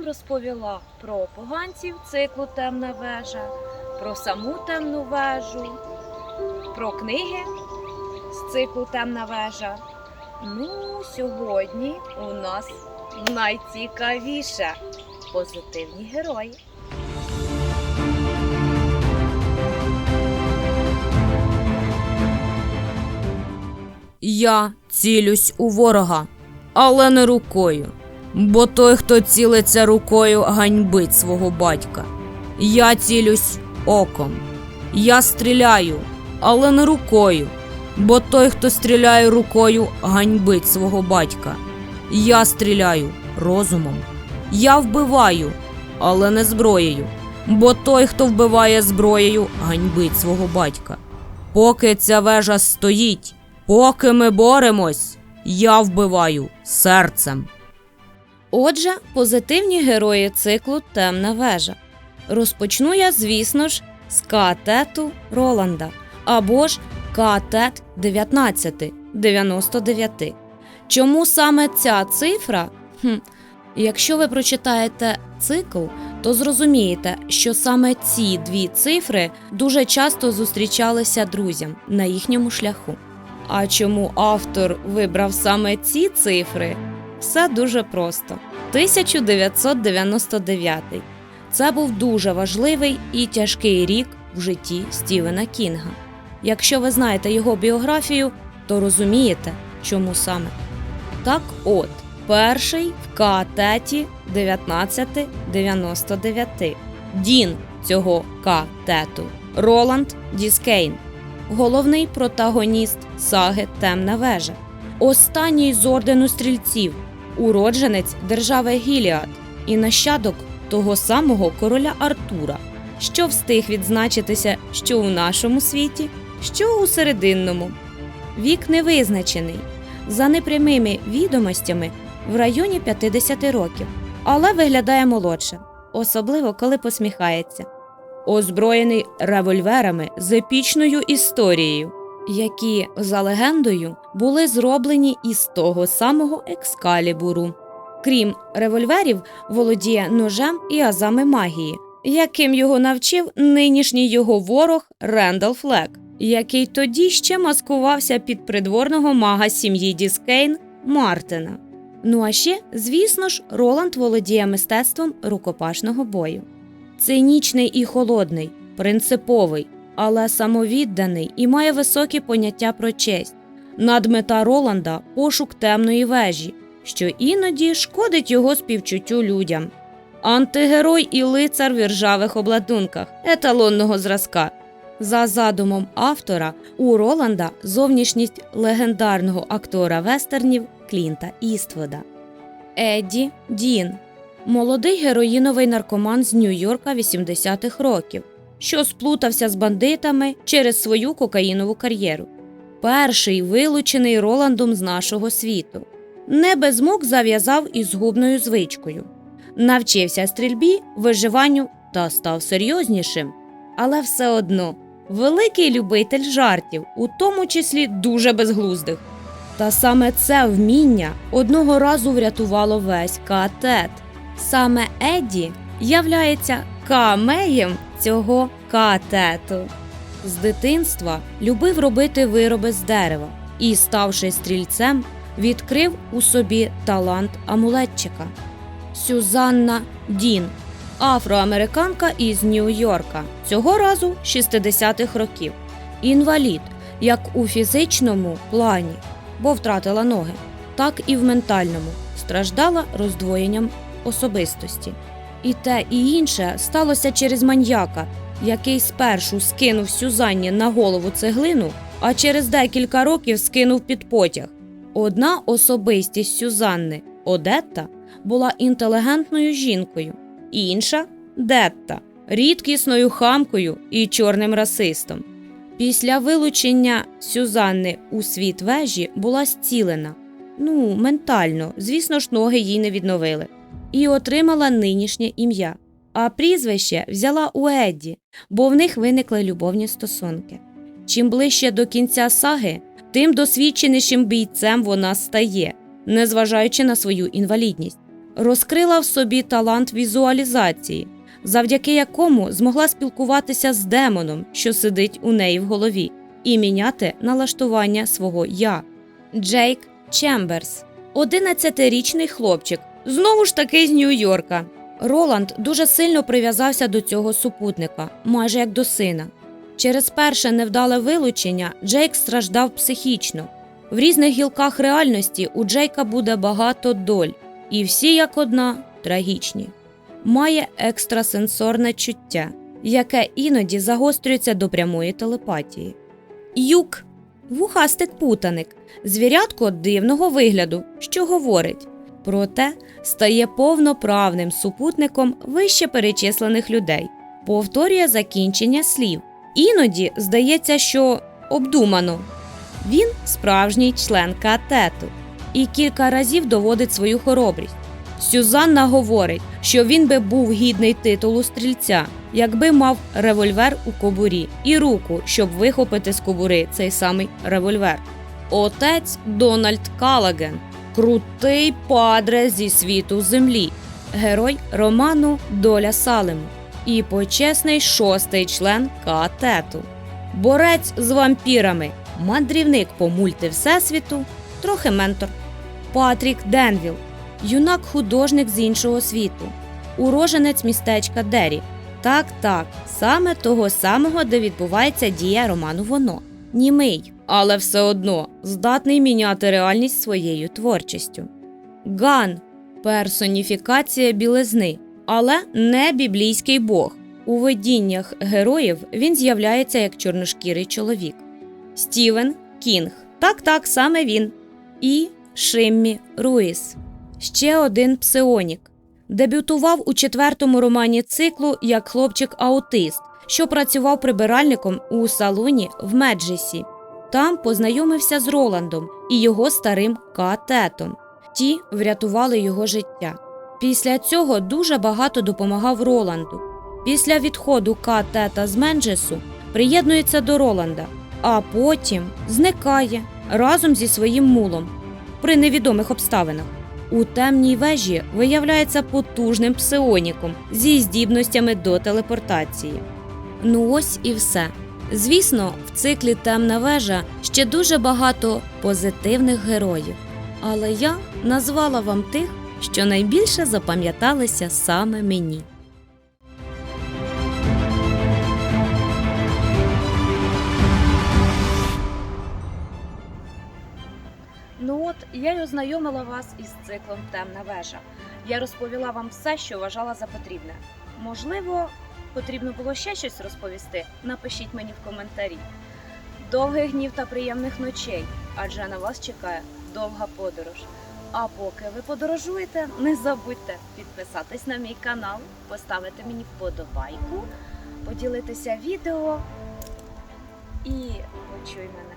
вам розповіла про поганців циклу Темна вежа, про саму темну вежу, про книги з циклу Темна вежа. Ну, сьогодні у нас найцікавіше позитивні герої. Я цілюсь у ворога, але не рукою. Бо той, хто цілиться рукою, ганьбить свого батька. Я цілюсь оком. Я стріляю, але не рукою. Бо той, хто стріляє рукою, ганьбить свого батька. Я стріляю розумом. Я вбиваю, але не зброєю. Бо той, хто вбиває зброєю, ганьбить свого батька. Поки ця вежа стоїть, поки ми боремось, я вбиваю серцем. Отже, позитивні герої циклу Темна вежа. Розпочну я, звісно ж, з катету Роланда або ж катет 19 99. Чому саме ця цифра? Хм, якщо ви прочитаєте цикл, то зрозумієте, що саме ці дві цифри дуже часто зустрічалися друзям на їхньому шляху. А чому автор вибрав саме ці цифри? Все дуже просто. 1999. Це був дуже важливий і тяжкий рік в житті Стівена Кінга. Якщо ви знаєте його біографію, то розумієте, чому саме. Так от, перший в катеті 1999. Дін цього катету Роланд Діскейн, головний протагоніст саги Темна вежа, останній з ордену стрільців, уродженець держави Гіліад і нащадок того самого короля Артура, що встиг відзначитися що у нашому світі, що у серединному. Вік невизначений, за непрямими відомостями в районі 50 років, але виглядає молодше, особливо коли посміхається. Озброєний револьверами з епічною історією, які, за легендою, були зроблені із того самого екскалібуру. Крім револьверів, володіє ножем і азами магії, яким його навчив нинішній його ворог Рендал Флек, який тоді ще маскувався під придворного мага сім'ї Діскейн Мартина. Ну а ще, звісно ж, Роланд володіє мистецтвом рукопашного бою. Цинічний і холодний, принциповий, але самовідданий і має високі поняття про честь. Надмета Роланда пошук темної вежі, що іноді шкодить його співчуттю людям. Антигерой і лицар в іржавих обладунках еталонного зразка. За задумом автора, у Роланда зовнішність легендарного актора вестернів Клінта Іствуда. Едді Дін молодий героїновий наркоман з Нью-Йорка 80-х років, що сплутався з бандитами через свою кокаїнову кар'єру. Перший вилучений Роландом з нашого світу. Не без мук зав'язав із згубною звичкою. Навчився стрільбі, виживанню та став серйознішим. Але все одно великий любитель жартів, у тому числі дуже безглуздих. Та саме це вміння одного разу врятувало весь катет. Саме Едді являється камеєм цього катету. З дитинства любив робити вироби з дерева і, ставши стрільцем, відкрив у собі талант амулетчика. Сюзанна Дін, афроамериканка із Нью-Йорка, цього разу 60-х років. Інвалід, як у фізичному плані, бо втратила ноги, так і в ментальному, страждала роздвоєнням особистості. І те, і інше сталося через маньяка, який спершу скинув Сюзанні на голову цеглину, а через декілька років скинув під потяг. Одна особистість Сюзанни, Одетта, була інтелігентною жінкою, інша Детта, рідкісною хамкою і чорним расистом. Після вилучення Сюзанни у світ вежі була зцілена. Ну, ментально, звісно ж, ноги їй не відновили. І отримала нинішнє ім'я. А прізвище взяла у Едді, бо в них виникли любовні стосунки. Чим ближче до кінця саги, тим досвідченішим бійцем вона стає, незважаючи на свою інвалідність. розкрила в собі талант візуалізації, завдяки якому змогла спілкуватися з демоном, що сидить у неї в голові, і міняти налаштування свого я. Джейк Чемберс, 11-річний хлопчик, знову ж таки з Нью-Йорка. Роланд дуже сильно прив'язався до цього супутника, майже як до сина. Через перше невдале вилучення Джейк страждав психічно. В різних гілках реальності у Джейка буде багато доль, і всі як одна трагічні. Має екстрасенсорне чуття, яке іноді загострюється до прямої телепатії. Юк вухастик путаник, звірятко дивного вигляду, що говорить, проте стає повноправним супутником вище перечислених людей, повторює закінчення слів. Іноді здається, що обдумано. Він справжній член катету і кілька разів доводить свою хоробрість. Сюзанна говорить, що він би був гідний титулу стрільця, якби мав револьвер у кобурі і руку, щоб вихопити з кобури цей самий револьвер. Отець Дональд Калаген, крутий падре зі світу землі, герой роману Доля Салему і почесний шостий член катету. Борець з вампірами, мандрівник по мульти Всесвіту, трохи ментор. Патрік Денвіл, юнак-художник з іншого світу, уроженець містечка Дері. Так, так, саме того самого, де відбувається дія роману Воно. Німий, але все одно здатний міняти реальність своєю творчістю. Ган персоніфікація білизни, але не біблійський бог. У видіннях героїв він з'являється як чорношкірий чоловік. Стівен Кінг. Так, так, саме він. І Шиммі Руїс. Ще один псионік. Дебютував у четвертому романі циклу як хлопчик-аутист, що працював прибиральником у салоні в Меджесі. Там познайомився з Роландом і його старим катетом. Ті врятували його життя. Після цього дуже багато допомагав Роланду. Після відходу катета з Менджесу приєднується до Роланда, а потім зникає разом зі своїм мулом при невідомих обставинах. У темній вежі виявляється потужним псионіком зі здібностями до телепортації. Ну ось і все. Звісно, в циклі Темна вежа ще дуже багато позитивних героїв. Але я назвала вам тих, що найбільше запам'яталися саме мені. Ну от я й ознайомила вас із циклом Темна вежа. Я розповіла вам все, що вважала за потрібне. Можливо, потрібно було ще щось розповісти. Напишіть мені в коментарі. Довгих днів та приємних ночей, адже на вас чекає довга подорож. А поки ви подорожуєте, не забудьте підписатись на мій канал, поставити мені вподобайку, поділитися відео і почуй мене.